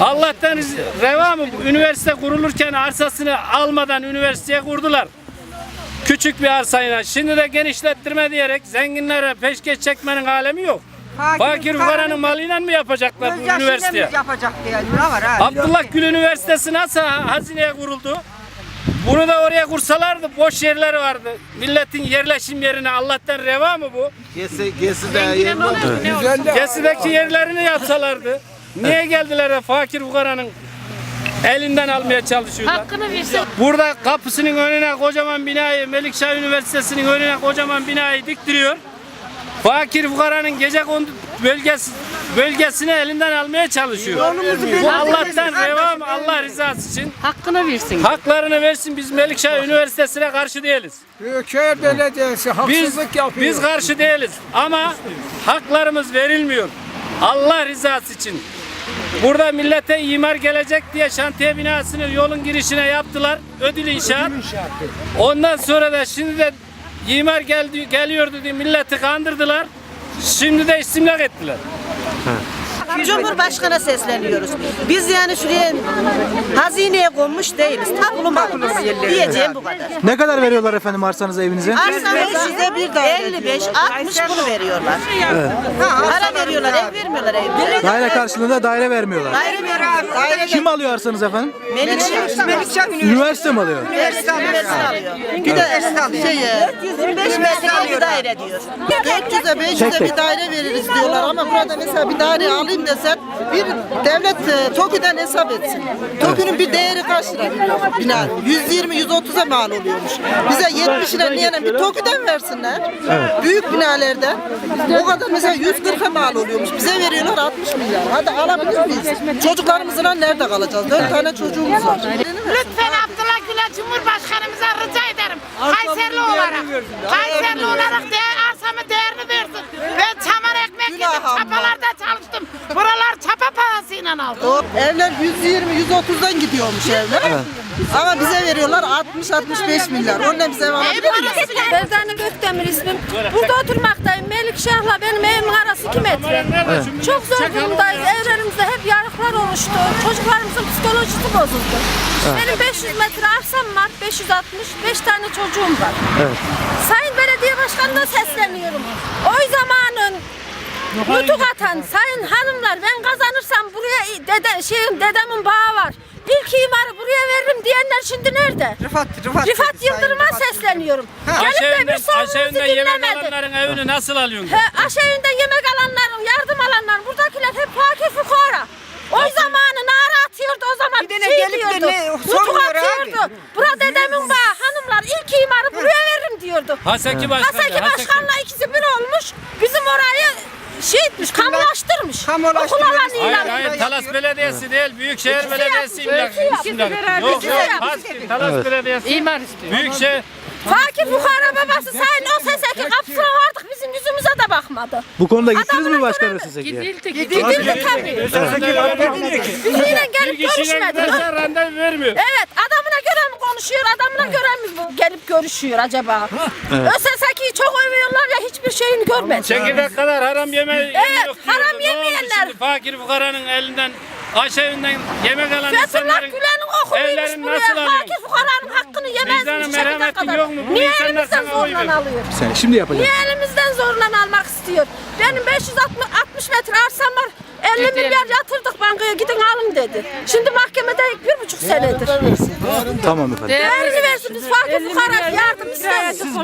Allah'tan reva mı? bu? Üniversite kurulurken arsasını almadan üniversiteye kurdular. Küçük bir arsayla. Şimdi de genişlettirme diyerek zenginlere peşkeş çekmenin alemi yok. Fakir fukaranın malıyla mı yapacaklar bu üniversiteye? yapacak diye ne var ha? Abdullah Gül Üniversitesi nasıl ha- hazineye kuruldu? Bunu da oraya kursalardı boş yerler vardı. Milletin yerleşim yerine Allah'tan reva mı bu? Gesi, gesi de yerine Kesideki yerlerini yapsalardı. Niye geldiler de fakir fukaranın elinden almaya çalışıyorlar? Hakkını versin. Burada kapısının önüne kocaman binayı, Melikşah Üniversitesi'nin önüne kocaman binayı diktiriyor. Fakir fukaranın gece kondu bölgesi bölgesini elinden almaya çalışıyor. Bu Allah'tan reva mı? Allah rızası için Hakkını versin. haklarını versin. Biz Melikşah Üniversitesi'ne karşı değiliz. Büyükşehir Belediyesi Biz haksızlık yapıyor. biz karşı değiliz ama haklarımız verilmiyor. Allah rızası için. Burada millete imar gelecek diye şantiye binasını yolun girişine yaptılar. Ödül inşaat. Ondan sonra da şimdi de imar geldi, geliyordu diye milleti kandırdılar. Şimdi de istimlak ettiler. Cumhurbaşkanı sesleniyoruz. Biz yani şuraya hazineye konmuş değiliz. Tapulu mapulu diyeceğim bu kadar. Ne kadar veriyorlar efendim arsanıza evinize? Arsamıza 55, 60 bunu veriyorlar. Para veriyorlar, ev vermiyorlar ev. Daire karşılığında daire vermiyorlar. Daire veriyorlar. Kim alıyor arsanızı efendim? Melikşah Melikşah Üniversite mi alıyor? Üniversite alıyor. Bir de şey, 425 metrekare bir daire diyor. 400'e 500'e bir daire veririz diyorlar ama burada mesela bir daire alayım desen bir devlet e, TOKİ'den hesap etsin. TOKİ'nin bir değeri kaç lira bina? 120-130'a mal oluyormuş. Bize 70 lira niye bir TOKİ'den versinler. Büyük binalarda o kadar mesela 140'a mal oluyormuş. Bize veriyorlar 60 milyar. Hadi alabilir miyiz? Çocuklarımızla nerede kalacağız? 4 tane çocuğumuz var. Lütfen Abdullah Gül'e Cumhurbaşkanımıza rica ederim. Kayserli olarak. Kayserli olarak değer, arsamı değerini versin. Ben çamar ekmek yedim. Çalıştım. Buralar çapa parasıyla aldım. O evler 120-130'dan gidiyormuş evler. Ama bize veriyorlar 60-65 milyar. Onunla bize miyiz? Berzani Gökdemir ismim. Burada oturmaktayım. Melikşah'la benim evimin arası 2 metre. Çok zor durumdayız. Evlerimizde hep yarıklar oluştu. Çocuklarımızın psikolojisi bozuldu. Benim 500 metre arsam var. 560. 5 tane çocuğum var. Sayın Belediye Başkanı'na sesleniyorum. Oy zamanın nutuk atan sayın hanımlar ben kazanırsam buraya dede, şeyin dedemin bağı var. İlk imarı buraya veririm diyenler şimdi nerede? Rıfat, Rıfat. Rıfat Yıldırım'a Rıfat. sesleniyorum. Gelip de bir sorunumuzu aşevinde yemek dinlemedi. alanların evini nasıl alıyorsun? He, aşevinde yemek alanların, yardım alanların, buradakiler hep fakir fukara. Oy zamanı nara atıyordu o zaman. Bir de ne şey gelip de diyordu, ne nutuk sormuyor atıyordu. abi. Bura dedemin bağı hanımlar ilk imarı buraya veririm diyordu. Haseki Başkan. Haseki Başkan'la ikisi bir olmuş. Bizim orayı şey etmiş, kamulaştırmış. Kamulaştırmış. Okul alanı Hayır ilan hayır Talas Belediyesi değil Büyükşehir Belediyesi yapmış, imlak. ikisi beraber. Yok İkisi yok yapmış. Haski, Talas Belediyesi. İmar istiyor. Büyükşehir Fakir fukara babası sayın o seseki kapısına vardık bizim yüzümüze de bakmadı. Bu konuda gittiniz mi göre- size? Gidildi Gidildi tabii. Bizimle gelip görüşmedi. randevu vermiyor. Evet adamına göre mi konuşuyor adamına göre mi bu gelip görüşüyor acaba? ÖSSK'yi çok övüyorlar ya hiçbir şeyini görmedim. Çekirdek kadar haram yeme Evet, yok haram diyordu. Ne oldu yemeyenler. Şimdi fakir fukaranın elinden aşevinden yemek alan Fethullah insanların Gülen'in okuluymuş evlerini buraya nasıl alıyorsun? fakir fukaranın hakkını Vicdanı yemezmiş çekirdek merhametin kadar. yok mu? Bu Niye insanlar elimizden sana oy zorla veriyor. alıyor? Sen şimdi. Niye zorla almak istiyor? Benim 560 metre arsam var. 50 milyar yatırdık bankaya gidin alın dedi. Şimdi mahkemede bir buçuk senedir. Tamam efendim. Değerini versin biz fakir fukara yardım istiyoruz.